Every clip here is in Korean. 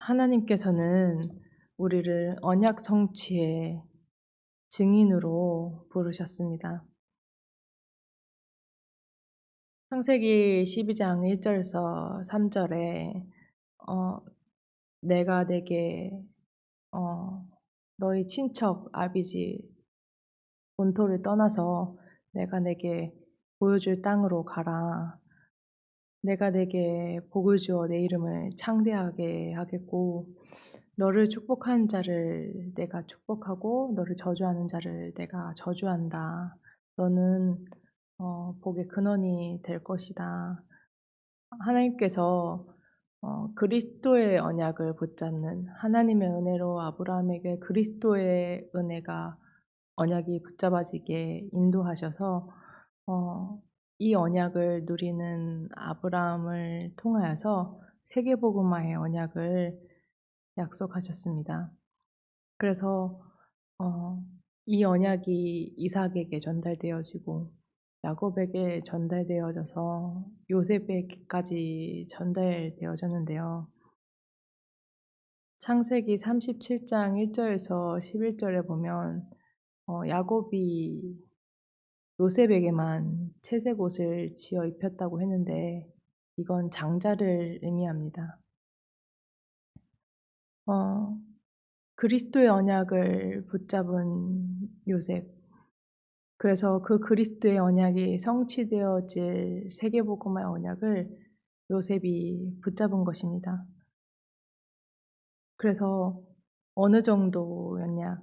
하나님께서는 우리를 언약 성취의 증인으로 부르셨습니다. 창세기 12장 1절에서 3절에 어, 내가 내게 어, 너희 친척 아비지 본토를 떠나서 내가 내게 보여줄 땅으로 가라. 내가 내게 복을 주어 내 이름을 창대하게 하겠고 너를 축복하는 자를 내가 축복하고 너를 저주하는 자를 내가 저주한다. 너는 어, 복의 근원이 될 것이다. 하나님께서 어, 그리스도의 언약을 붙잡는 하나님의 은혜로 아브라함에게 그리스도의 은혜가 언약이 붙잡아지게 인도하셔서 어, 이 언약을 누리는 아브라함을 통하여서 세계복음화의 언약을 약속하셨습니다. 그래서 어, 이 언약이 이삭에게 전달되어지고 야곱에게 전달되어져서 요셉에게까지 전달되어졌는데요. 창세기 37장 1절에서 11절에 보면 어, 야곱이 요셉에게만 채색 옷을 지어 입혔다고 했는데 이건 장자를 의미합니다. 어, 그리스도의 언약을 붙잡은 요셉. 그래서 그 그리스도의 언약이 성취되어질 세계복음의 언약을 요셉이 붙잡은 것입니다. 그래서 어느 정도였냐?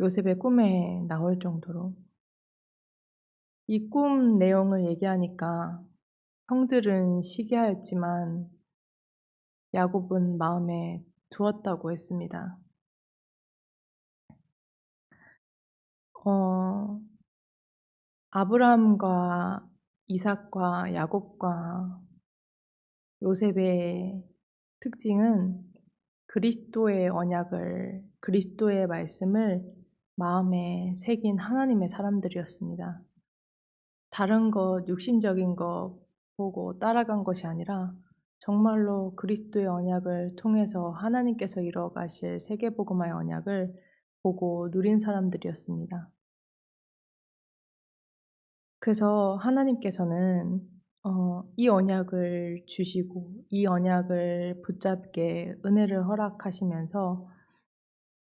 요셉의 꿈에 나올 정도로 이 꿈 내용을 얘기하니까 형들은 시기하였지만 야곱은 마음에 두었다고 했습니다. 어, 아브라함과 이삭과 야곱과 요셉의 특징은 그리스도의 언약을, 그리스도의 말씀을 마음에 새긴 하나님의 사람들이었습니다. 다른 것, 육신적인 것 보고 따라간 것이 아니라 정말로 그리스도의 언약을 통해서 하나님께서 이뤄가실 세계복음화의 언약을 보고 누린 사람들이었습니다. 그래서 하나님께서는 어, 이 언약을 주시고 이 언약을 붙잡게 은혜를 허락하시면서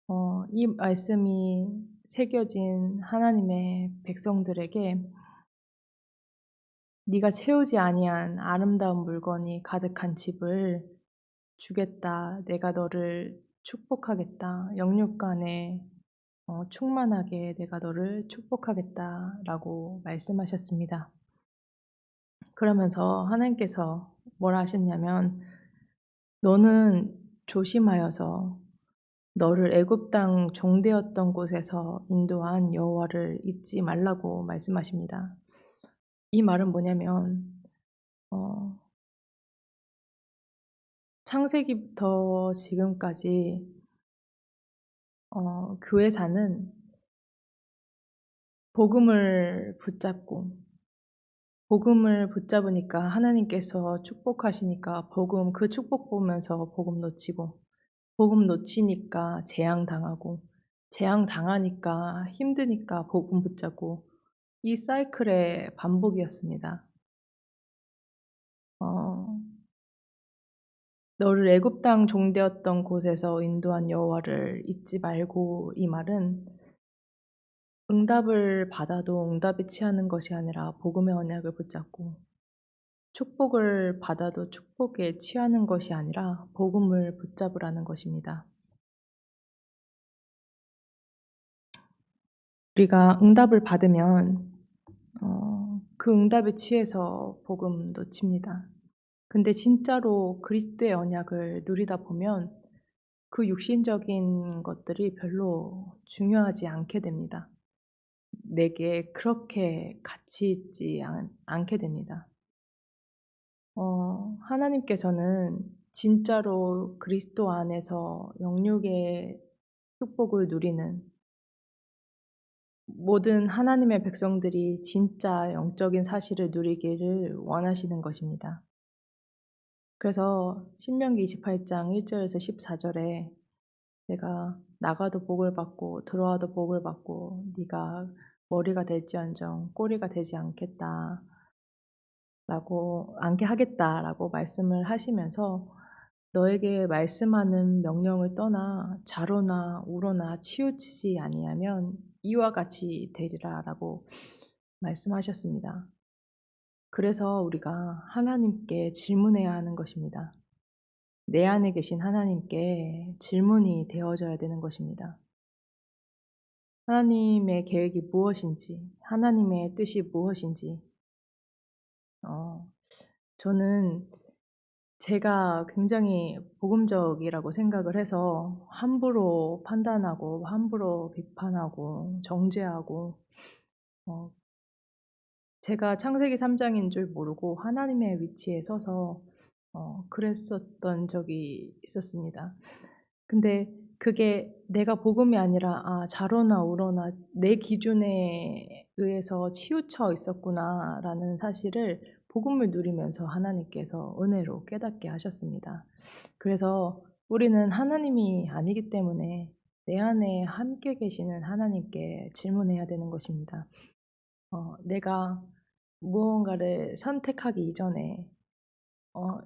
어, 이 말씀이 새겨진 하나님의 백성들에게 네가 채우지 아니한 아름다운 물건이 가득한 집을 주겠다. 내가 너를 축복하겠다. 영육간에 어, 충만하게 내가 너를 축복하겠다라고 말씀하셨습니다. 그러면서 하나님께서 뭐라 하셨냐면 너는 조심하여서 너를 애굽 땅 종되었던 곳에서 인도한 여호와를 잊지 말라고 말씀하십니다. 이 말은 뭐냐면 어, 창세기부터 지금까지 어, 교회사는 복음을 붙잡고 복음을 붙잡으니까 하나님께서 축복하시니까 복음 그 축복 보면서 복음 놓치고 복음 놓치니까 재앙 당하고 재앙 당하니까 힘드니까 복음 붙잡고 이 사이클의 반복이었습니다. 어, 너를 애굽 땅 종되었던 곳에서 인도한 여호와를 잊지 말고 이 말은 응답을 받아도 응답에 취하는 것이 아니라 복음의 언약을 붙잡고 축복을 받아도 축복에 취하는 것이 아니라 복음을 붙잡으라는 것입니다. 우리가 응답을 받으면 어, 그 응답에 취해서 복음 놓칩니다. 근데 진짜로 그리스도의 언약을 누리다 보면 그 육신적인 것들이 별로 중요하지 않게 됩니다. 내게 그렇게 가치 있지 않, 게 됩니다. 어, 하나님께서는 진짜로 그리스도 안에서 영육의 축복을 누리는 모든 하나님의 백성들이 진짜 영적인 사실을 누리기를 원하시는 것입니다. 그래서 신명기 28장 1절에서 14절에 내가 나가도 복을 받고 들어와도 복을 받고 네가 머리가 될지언정 꼬리가 되지 않겠다. 라고 않게 하겠다라고 말씀을 하시면서 너에게 말씀하는 명령을 떠나 자로나 우로나 치우치지 아니하면 이와 같이 되리라라고 말씀하셨습니다. 그래서 우리가 하나님께 질문해야 하는 것입니다. 내 안에 계신 하나님께 질문이 되어져야 되는 것입니다. 하나님의 계획이 무엇인지, 하나님의 뜻이 무엇인지, 어, 저는 제가 굉장히 복음적이라고 생각을 해서 함부로 판단하고 함부로 비판하고 정죄하고 어, 제가 창세기 3장인 줄 모르고 하나님의 위치에 서서 어, 그랬었던 적이 있었습니다. 근데 그게 내가 복음이 아니라 아 자로나 우로나 내 기준에 의해서 치우쳐 있었구나라는 사실을 복음을 누리면서 하나님께서 은혜로 깨닫게 하셨습니다. 그래서 우리는 하나님이 아니기 때문에 내 안에 함께 계시는 하나님께 질문해야 되는 것입니다. 어, 내가 무언가를 선택하기 이전에, 어,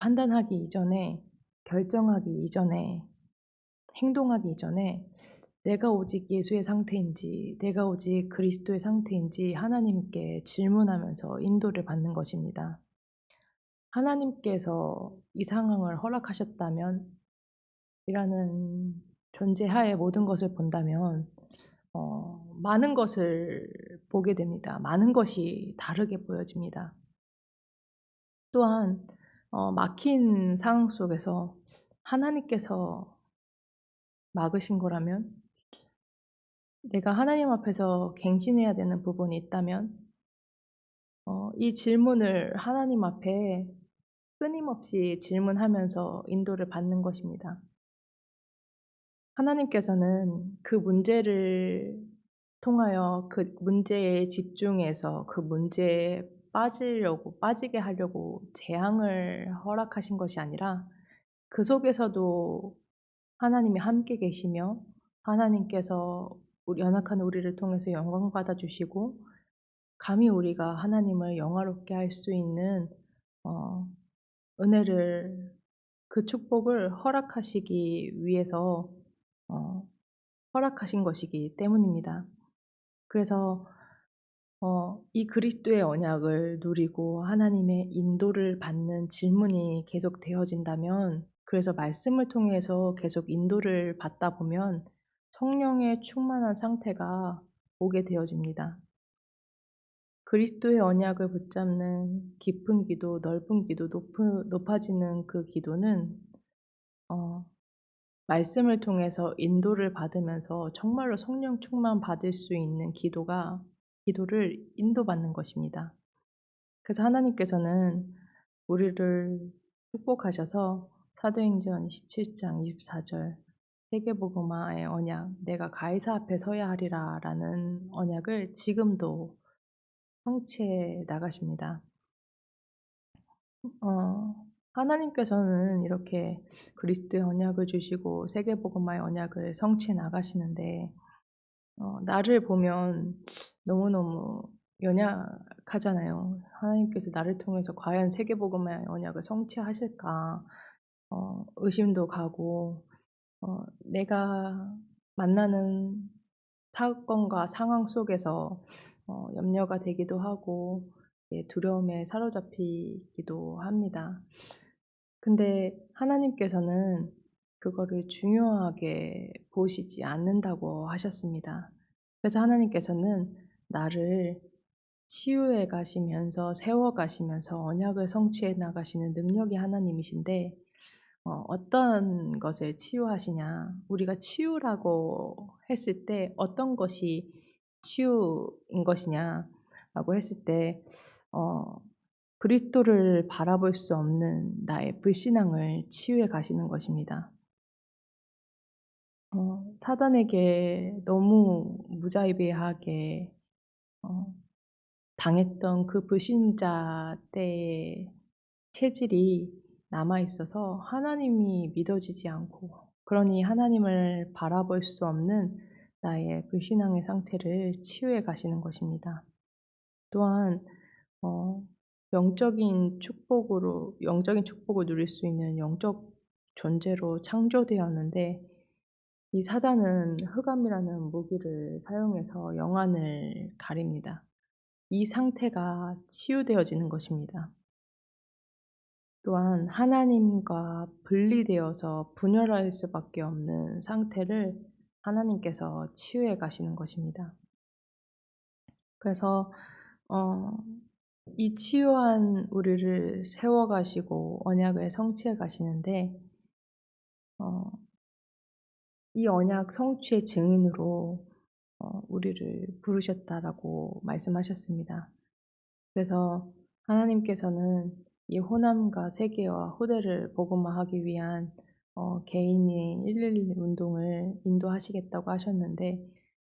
판단하기 이전에, 결정하기 이전에, 행동하기 이전에 내가 오직 예수의 상태인지, 내가 오직 그리스도의 상태인지 하나님께 질문하면서 인도를 받는 것입니다. 하나님께서 이 상황을 허락하셨다면, 이라는 존재하에 모든 것을 본다면, 어, 많은 것을 보게 됩니다. 많은 것이 다르게 보여집니다. 또한, 어, 막힌 상황 속에서 하나님께서 막으신 거라면 내가 하나님 앞에서 갱신해야 되는 부분이 있다면 어, 이 질문을 하나님 앞에 끊임없이 질문하면서 인도를 받는 것입니다. 하나님께서는 그 문제를 통하여 그 문제에 집중해서 그 문제에 빠지려고, 빠지게 하려고 재앙을 허락하신 것이 아니라 그 속에서도 하나님이 함께 계시며 하나님께서 연약한 우리를 통해서 영광 받아 주시고 감히 우리가 하나님을 영화롭게 할 수 있는 어, 은혜를 그 축복을 허락하시기 위해서 어, 허락하신 것이기 때문입니다. 그래서 어, 이 그리스도의 언약을 누리고 하나님의 인도를 받는 질문이 계속 되어진다면 그래서 말씀을 통해서 계속 인도를 받다 보면 성령의 충만한 상태가 오게 되어집니다. 그리스도의 언약을 붙잡는 깊은 기도, 넓은 기도, 높은, 높아지는 그 기도는 어, 말씀을 통해서 인도를 받으면서 정말로 성령 충만 받을 수 있는 기도가 기도를 인도받는 것입니다. 그래서 하나님께서는 우리를 축복하셔서 사도행전 17장 24절 세계복음화의 언약 내가 가이사 앞에 서야 하리라 라는 언약을 지금도 성취해 나가십니다. 어, 하나님께서는 이렇게 그리스도의 언약을 주시고 세계복음화의 언약을 성취해 나가시는데 어, 나를 보면 너무너무 연약하잖아요. 하나님께서 나를 통해서 과연 세계복음화의 언약을 성취하실까 어, 의심도 가고 어, 내가 만나는 사건과 상황 속에서 어, 염려가 되기도 하고 예, 두려움에 사로잡히기도 합니다. 근데 하나님께서는 그거를 중요하게 보시지 않는다고 하셨습니다. 그래서 하나님께서는 나를 치유해 가시면서 세워 가시면서 언약을 성취해 나가시는 능력이 하나님이신데 어, 어떤 것을 치유하시냐. 우리가 치유라고 했을 때 어떤 것이 치유인 것이냐라고 했을 때, 어, 그리스도를 바라볼 수 없는 나의 불신앙을 치유해 가시는 것입니다. 어, 사단에게 너무 무자비하게 어, 당했던 그 불신자 때의 체질이 남아 있어서 하나님이 믿어지지 않고 그러니 하나님을 바라볼 수 없는 나의 불신앙의 상태를 치유해 가시는 것입니다. 또한 어, 영적인 축복으로 영적인 축복을 누릴 수 있는 영적 존재로 창조되었는데 이 사단은 흑암이라는 무기를 사용해서 영안을 가립니다. 이 상태가 치유되어지는 것입니다. 또한 하나님과 분리되어서 분열할 수밖에 없는 상태를 하나님께서 치유해 가시는 것입니다. 그래서 어, 이 치유한 우리를 세워 가시고 언약을 성취해 가시는데 어, 이 언약 성취의 증인으로 어, 우리를 부르셨다라고 말씀하셨습니다. 그래서 하나님께서는 이 호남과 세계와 후대를 복음화하기 위한 어, 개인이 111 운동을 인도하시겠다고 하셨는데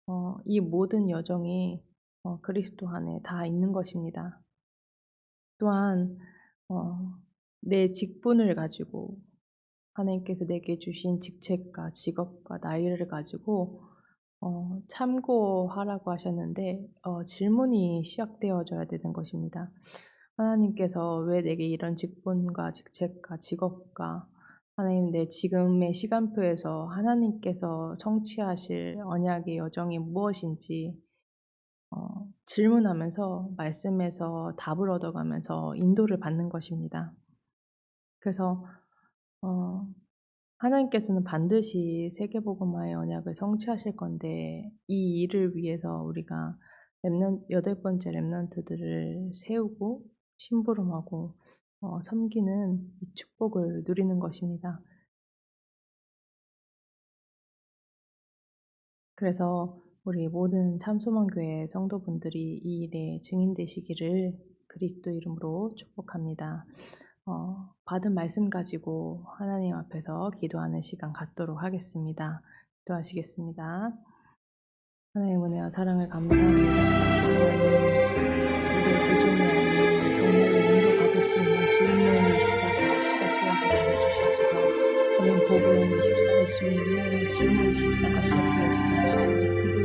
어, 이 모든 여정이 어, 그리스도 안에 다 있는 것입니다. 또한 어, 내 직분을 가지고 하나님께서 내게 주신 직책과 직업과 나이를 가지고 어, 참고하라고 하셨는데 어, 질문이 시작되어져야 되는 것입니다. 하나님께서 왜 내게 이런 직분과 직책과 직업과 하나님 내 지금의 시간표에서 하나님께서 성취하실 언약의 여정이 무엇인지 어, 질문하면서 말씀에서 답을 얻어가면서 인도를 받는 것입니다. 그래서 어, 하나님께서는 반드시 세계복음화의 언약을 성취하실 건데 이 일을 위해서 우리가 렘넌 여덟 번째 렘넌트들을 세우고 심부름하고 어, 섬기는 이 축복을 누리는 것입니다. 그래서 우리 모든 참소망교회 성도분들이 이 일에 증인되시기를 그리스도 이름으로 축복합니다. 어, 받은 말씀 가지고 하나님 앞에서 기도하는 시간 갖도록 하겠습니다. 기도하시겠습니다. 하나님 은혜와 사랑을 감사합니다. 우리의 부족함 24가 할수 있는 질문 24가 시작되어지게 하시고 기도